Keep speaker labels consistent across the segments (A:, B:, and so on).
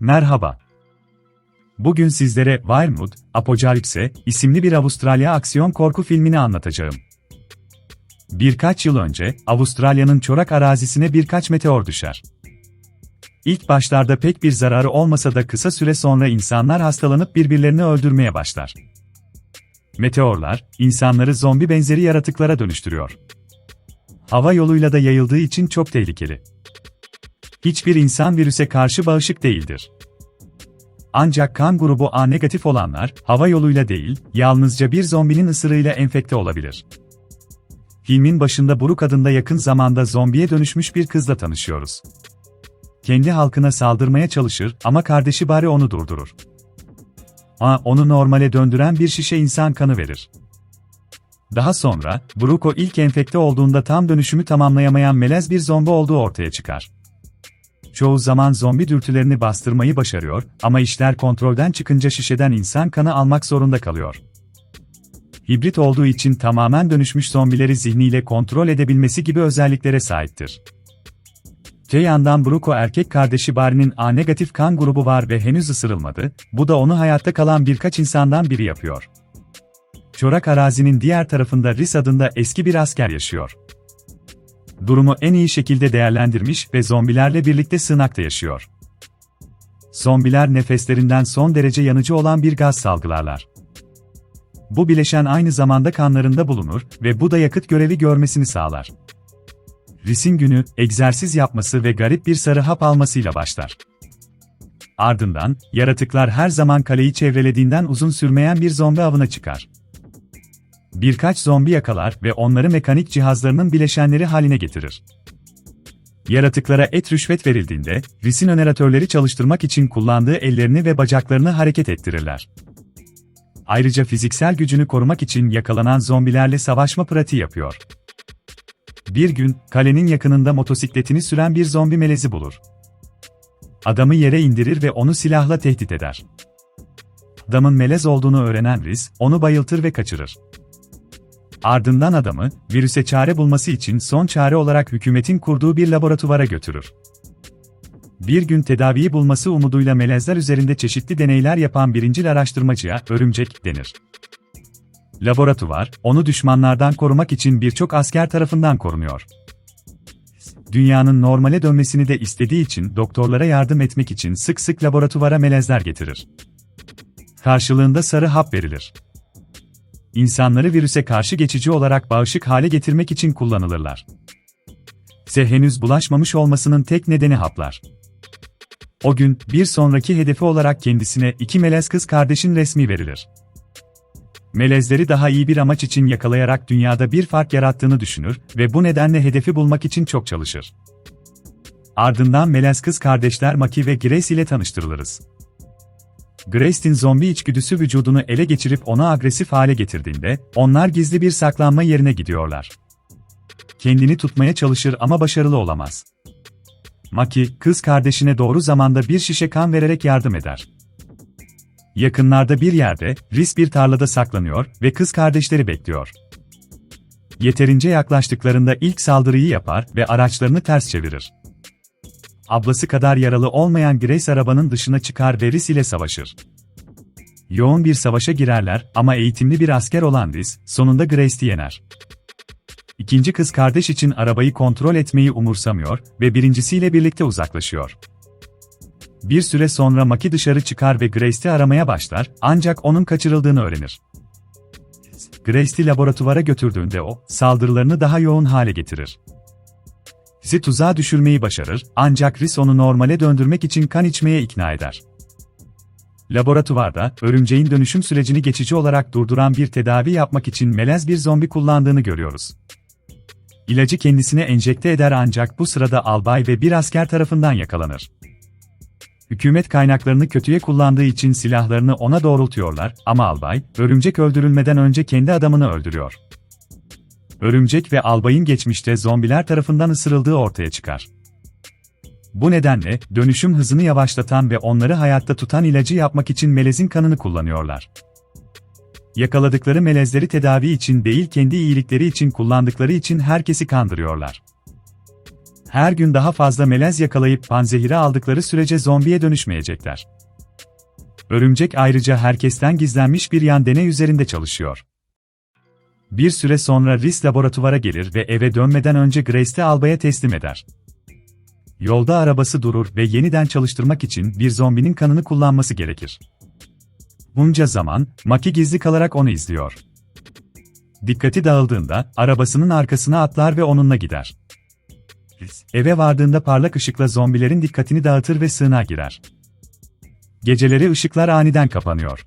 A: Merhaba. Bugün sizlere Wildwood, Apocalypse isimli bir Avustralya aksiyon korku filmini anlatacağım. Birkaç yıl önce, Avustralya'nın çorak arazisine birkaç meteor düşer. İlk başlarda pek bir zararı olmasa da kısa süre sonra insanlar hastalanıp birbirlerini öldürmeye başlar. Meteorlar, insanları zombi benzeri yaratıklara dönüştürüyor. Hava yoluyla da yayıldığı için çok tehlikeli. Hiçbir insan virüse karşı bağışık değildir. Ancak kan grubu A negatif olanlar, hava yoluyla değil, yalnızca bir zombinin ısırığıyla enfekte olabilir. Filmin başında Brooke adında yakın zamanda zombiye dönüşmüş bir kızla tanışıyoruz. Kendi halkına saldırmaya çalışır ama kardeşi bari onu durdurur. A, onu normale döndüren bir şişe insan kanı verir. Daha sonra, Brooke o ilk enfekte olduğunda tam dönüşümü tamamlayamayan melez bir zombi olduğu ortaya çıkar. Çoğu zaman zombi dürtülerini bastırmayı başarıyor ama işler kontrolden çıkınca şişeden insan kanı almak zorunda kalıyor. Hibrit olduğu için tamamen dönüşmüş zombileri zihniyle kontrol edebilmesi gibi özelliklere sahiptir. Te yandan Bruco erkek kardeşi Barney'nin A negatif kan grubu var ve henüz ısırılmadı, bu da onu hayatta kalan birkaç insandan biri yapıyor. Çorak arazinin diğer tarafında Rhys adında eski bir asker yaşıyor. Durumu en iyi şekilde değerlendirmiş ve zombilerle birlikte sığınakta yaşıyor. Zombiler nefeslerinden son derece yanıcı olan bir gaz salgılarlar. Bu bileşen aynı zamanda kanlarında bulunur ve bu da yakıt görevi görmesini sağlar. Ris'in günü, egzersiz yapması ve garip bir sarı hap almasıyla başlar. Ardından, yaratıklar her zaman kaleyi çevrelediğinden uzun sürmeyen bir zombi avına çıkar. Birkaç zombi yakalar ve onları mekanik cihazlarının bileşenleri haline getirir. Yaratıklara et rüşvet verildiğinde, Ris'in öneratörleri çalıştırmak için kullandığı ellerini ve bacaklarını hareket ettirirler. Ayrıca fiziksel gücünü korumak için yakalanan zombilerle savaşma pratiği yapıyor. Bir gün, kalenin yakınında motosikletini süren bir zombi melezi bulur. Adamı yere indirir ve onu silahla tehdit eder. Adamın melez olduğunu öğrenen Riz, onu bayıltır ve kaçırır. Ardından adamı, virüse çare bulması için son çare olarak hükümetin kurduğu bir laboratuvara götürür. Bir gün tedaviyi bulması umuduyla melezler üzerinde çeşitli deneyler yapan birincil araştırmacıya örümcek denir. Laboratuvar, onu düşmanlardan korumak için birçok asker tarafından korunuyor. Dünyanın normale dönmesini de istediği için doktorlara yardım etmek için sık sık laboratuvara melezler getirir. Karşılığında sarı hap verilir. İnsanları virüse karşı geçici olarak bağışık hale getirmek için kullanılırlar. Se henüz bulaşmamış olmasının tek nedeni haplar. O gün, bir sonraki hedefi olarak kendisine iki melez kız kardeşin resmi verilir. Melezleri daha iyi bir amaç için yakalayarak dünyada bir fark yarattığını düşünür ve bu nedenle hedefi bulmak için çok çalışır. Ardından melez kız kardeşler Maki ve Grace ile tanıştırılırız. Grace'in zombi içgüdüsü vücudunu ele geçirip onu agresif hale getirdiğinde, onlar gizli bir saklanma yerine gidiyorlar. Kendini tutmaya çalışır ama başarılı olamaz. Maki, kız kardeşine doğru zamanda bir şişe kan vererek yardım eder. Yakınlarda bir yerde, Riz bir tarlada saklanıyor ve kız kardeşleri bekliyor. Yeterince yaklaştıklarında ilk saldırıyı yapar ve araçlarını ters çevirir. Ablası kadar yaralı olmayan Grace arabanın dışına çıkar ve Riz ile savaşır. Yoğun bir savaşa girerler ama eğitimli bir asker olan Riz, sonunda Grace'i yener. İkinci kız kardeş için arabayı kontrol etmeyi umursamıyor ve birincisiyle birlikte uzaklaşıyor. Bir süre sonra Maki dışarı çıkar ve Grace'i aramaya başlar, ancak onun kaçırıldığını öğrenir. Grace'i laboratuvara götürdüğünde o, saldırılarını daha yoğun hale getirir. Rizi tuzağa düşürmeyi başarır, ancak Riz onu normale döndürmek için kan içmeye ikna eder. Laboratuvarda, örümceğin dönüşüm sürecini geçici olarak durduran bir tedavi yapmak için melez bir zombi kullandığını görüyoruz. İlacı kendisine enjekte eder ancak bu sırada albay ve bir asker tarafından yakalanır. Hükümet kaynaklarını kötüye kullandığı için silahlarını ona doğrultuyorlar ama albay, örümcek öldürülmeden önce kendi adamını öldürüyor. Örümcek ve albayın geçmişte zombiler tarafından ısırıldığı ortaya çıkar. Bu nedenle, dönüşüm hızını yavaşlatan ve onları hayatta tutan ilacı yapmak için melezin kanını kullanıyorlar. Yakaladıkları melezleri tedavi için değil kendi iyilikleri için kullandıkları için herkesi kandırıyorlar. Her gün daha fazla melez yakalayıp panzehiri aldıkları sürece zombiye dönüşmeyecekler. Örümcek ayrıca herkesten gizlenmiş bir yan deney üzerinde çalışıyor. Bir süre sonra Rhys laboratuvara gelir ve eve dönmeden önce Grace'de albaya teslim eder. Yolda arabası durur ve yeniden çalıştırmak için bir zombinin kanını kullanması gerekir. Bunca zaman, Maki gizli kalarak onu izliyor. Dikkati dağıldığında, arabasının arkasına atlar ve onunla gider. Eve vardığında parlak ışıkla zombilerin dikkatini dağıtır ve sığınağa girer. Geceleri ışıklar aniden kapanıyor.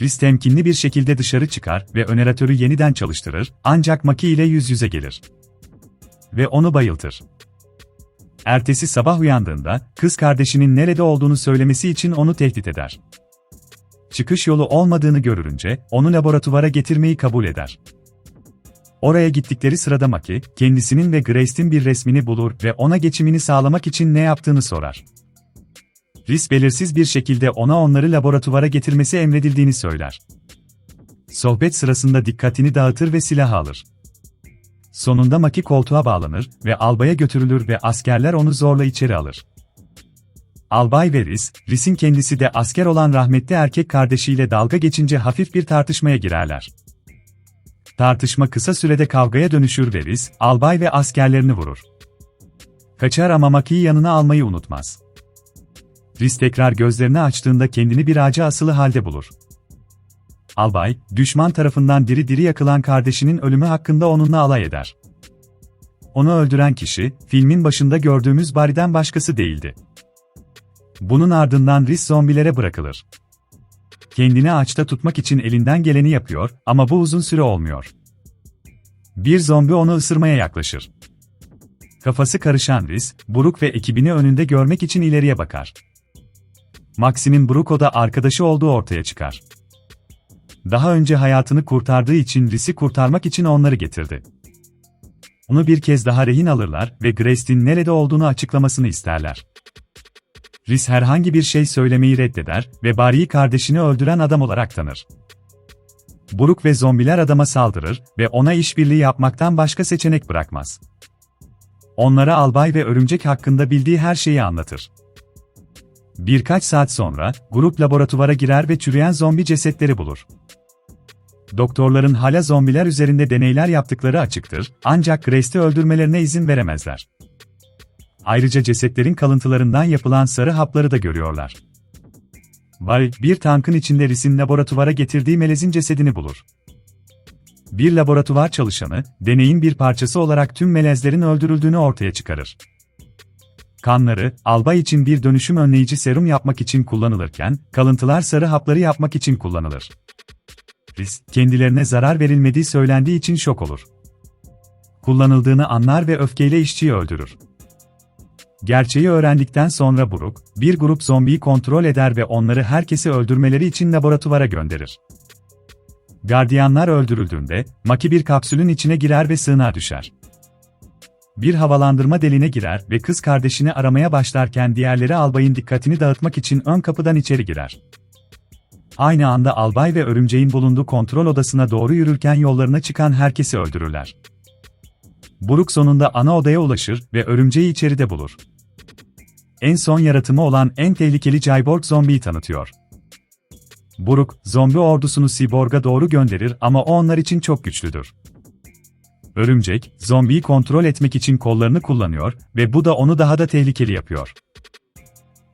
A: Riz temkinli bir şekilde dışarı çıkar ve öneratörü yeniden çalıştırır, ancak Maki ile yüz yüze gelir. Ve onu bayıltır. Ertesi sabah uyandığında, kız kardeşinin nerede olduğunu söylemesi için onu tehdit eder. Çıkış yolu olmadığını görürünce, onu laboratuvara getirmeyi kabul eder. Oraya gittikleri sırada Maki, kendisinin ve Grace'in bir resmini bulur ve ona geçimini sağlamak için ne yaptığını sorar. Rhys belirsiz bir şekilde ona onları laboratuvara getirmesi emredildiğini söyler. Sohbet sırasında dikkatini dağıtır ve silah alır. Sonunda Maki koltuğa bağlanır ve albaya götürülür ve askerler onu zorla içeri alır. Albay ve Rhys'in kendisi de asker olan rahmetli erkek kardeşiyle dalga geçince hafif bir tartışmaya girerler. Tartışma kısa sürede kavgaya dönüşür ve Rhys, albay ve askerlerini vurur. Kaçar ama Maki'yi yanına almayı unutmaz. Rhys tekrar gözlerini açtığında kendini bir ağaca asılı halde bulur. Albay, düşman tarafından diri diri yakılan kardeşinin ölümü hakkında onunla alay eder. Onu öldüren kişi, filmin başında gördüğümüz Barry'den başkası değildi. Bunun ardından Rhys zombilere bırakılır. Kendini ağaçta tutmak için elinden geleni yapıyor ama bu uzun süre olmuyor. Bir zombi onu ısırmaya yaklaşır. Kafası karışan Rhys, Buruk ve ekibini önünde görmek için ileriye bakar. Maximin Bruko'da arkadaşı olduğu ortaya çıkar. Daha önce hayatını kurtardığı için Rhys'i kurtarmak için onları getirdi. Onu bir kez daha rehin alırlar ve Grace'in nerede olduğunu açıklamasını isterler. Rhys herhangi bir şey söylemeyi reddeder ve Barry'i kardeşini öldüren adam olarak tanır. Buruk ve zombiler adama saldırır ve ona işbirliği yapmaktan başka seçenek bırakmaz. Onlara albay ve örümcek hakkında bildiği her şeyi anlatır. Birkaç saat sonra, grup laboratuvara girer ve çürüyen zombi cesetleri bulur. Doktorların hala zombiler üzerinde deneyler yaptıkları açıktır, ancak Grace'i öldürmelerine izin veremezler. Ayrıca cesetlerin kalıntılarından yapılan sarı hapları da görüyorlar. Barry, bir tankın içinde Rhys'in laboratuvara getirdiği melezin cesedini bulur. Bir laboratuvar çalışanı, deneyin bir parçası olarak tüm melezlerin öldürüldüğünü ortaya çıkarır. Kanları, albay için bir dönüşüm önleyici serum yapmak için kullanılırken, kalıntılar sarı hapları yapmak için kullanılır. Rhys, kendilerine zarar verilmediği söylendiği için şok olur. Kullanıldığını anlar ve öfkeyle işçiyi öldürür. Gerçeği öğrendikten sonra Buruk, bir grup zombiyi kontrol eder ve onları herkesi öldürmeleri için laboratuvara gönderir. Gardiyanlar öldürüldüğünde, Maki bir kapsülün içine girer ve sığınağa düşer. Bir havalandırma deline girer ve kız kardeşini aramaya başlarken diğerleri albayın dikkatini dağıtmak için ön kapıdan içeri girer. Aynı anda albay ve örümceğin bulunduğu kontrol odasına doğru yürürken yollarına çıkan herkesi öldürürler. Buruk sonunda ana odaya ulaşır ve örümceği içeride bulur. En son yaratımı olan en tehlikeli cyborg zombiyi tanıtıyor. Buruk, zombi ordusunu Cyborg'a doğru gönderir ama o onlar için çok güçlüdür. Örümcek, zombiyi kontrol etmek için kollarını kullanıyor ve bu da onu daha da tehlikeli yapıyor.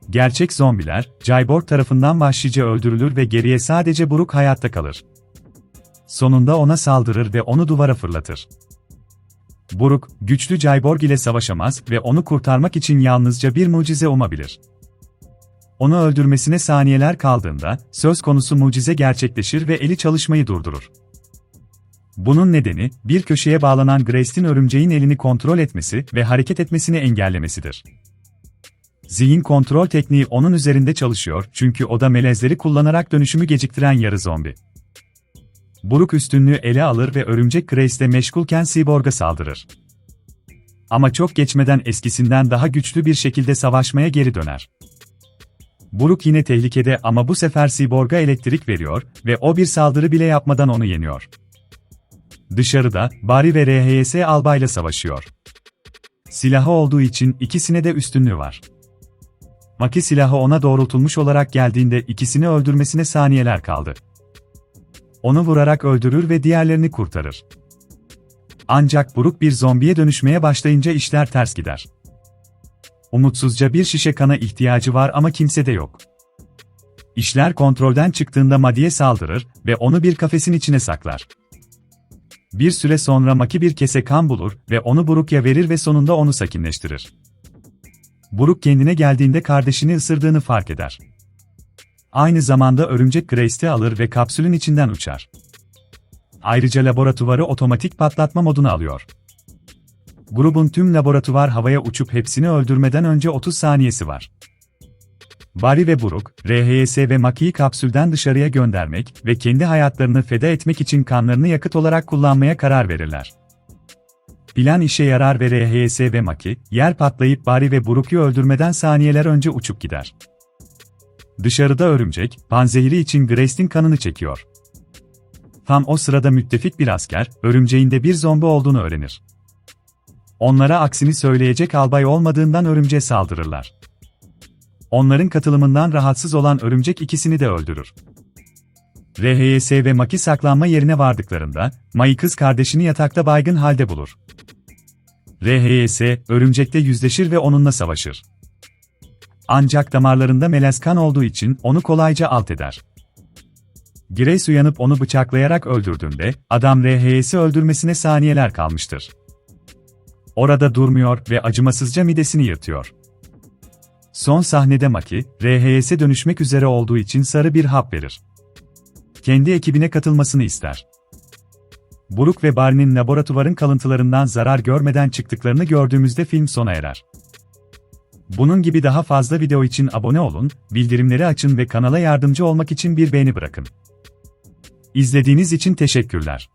A: Gerçek zombiler, Cyborg tarafından vahşice öldürülür ve geriye sadece Buruk hayatta kalır. Sonunda ona saldırır ve onu duvara fırlatır. Buruk, güçlü Cyborg ile savaşamaz ve onu kurtarmak için yalnızca bir mucize umabilir. Onu öldürmesine saniyeler kaldığında, söz konusu mucize gerçekleşir ve eli çalışmayı durdurur. Bunun nedeni, bir köşeye bağlanan Grace'in örümceğin elini kontrol etmesi ve hareket etmesini engellemesidir. Zihin kontrol tekniği onun üzerinde çalışıyor çünkü o da melezleri kullanarak dönüşümü geciktiren yarı zombi. Buruk üstünlüğü ele alır ve örümcek Grace'le meşgulken Cyborg'a saldırır. Ama çok geçmeden eskisinden daha güçlü bir şekilde savaşmaya geri döner. Buruk yine tehlikede ama bu sefer Cyborg'a elektrik veriyor ve o bir saldırı bile yapmadan onu yeniyor. Dışarıda, Barry ve RHS albayla savaşıyor. silahı olduğu için ikisine de üstünlüğü var. Maki silahı ona doğrultulmuş olarak geldiğinde ikisini öldürmesine saniyeler kaldı. Onu vurarak öldürür ve diğerlerini kurtarır. Ancak Buruk bir zombiye dönüşmeye başlayınca işler ters gider. Umutsuzca bir şişe kana ihtiyacı var ama kimsede yok. İşler kontrolden çıktığında Madi'ye saldırır ve onu bir kafesin içine saklar. Bir süre sonra Maki bir kese kan bulur ve onu Buruk'ya verir ve sonunda onu sakinleştirir. Buruk kendine geldiğinde kardeşini ısırdığını fark eder. Aynı zamanda örümcek Grace'i alır ve kapsülün içinden uçar. Ayrıca laboratuvarı otomatik patlatma moduna alıyor. Grubun tüm laboratuvar havaya uçup hepsini öldürmeden önce 30 saniyesi var. Barry ve Buruk, RHS ve Maki'yi kapsülden dışarıya göndermek ve kendi hayatlarını feda etmek için kanlarını yakıt olarak kullanmaya karar verirler. Plan işe yarar ve RHS ve Maki, yer patlayıp Barry ve Buruk'u öldürmeden saniyeler önce uçup gider. Dışarıda örümcek, panzehiri için Grace'in kanını çekiyor. Tam o sırada müttefik bir asker, örümceğin de bir zombi olduğunu öğrenir. Onlara aksini söyleyecek albay olmadığından örümceğe saldırırlar. Onların katılımından rahatsız olan örümcek ikisini de öldürür. RHS ve Maki saklanma yerine vardıklarında, Mai kız kardeşini yatakta baygın halde bulur. RHS, örümcekle yüzleşir ve onunla savaşır. Ancak damarlarında melez kan olduğu için onu kolayca alt eder. Grace uyanıp onu bıçaklayarak öldürdüğünde, adam RHS'i öldürmesine saniyeler kalmıştır. Orada durmuyor ve acımasızca midesini yırtıyor. Son sahnede Maki, RHS'e dönüşmek üzere olduğu için sarı bir hap verir. Kendi ekibine katılmasını ister. Buruk ve Barney'nin laboratuvarın kalıntılarından zarar görmeden çıktıklarını gördüğümüzde film sona erer. Bunun gibi daha fazla video için abone olun, bildirimleri açın ve kanala yardımcı olmak için bir beğeni bırakın. İzlediğiniz için teşekkürler.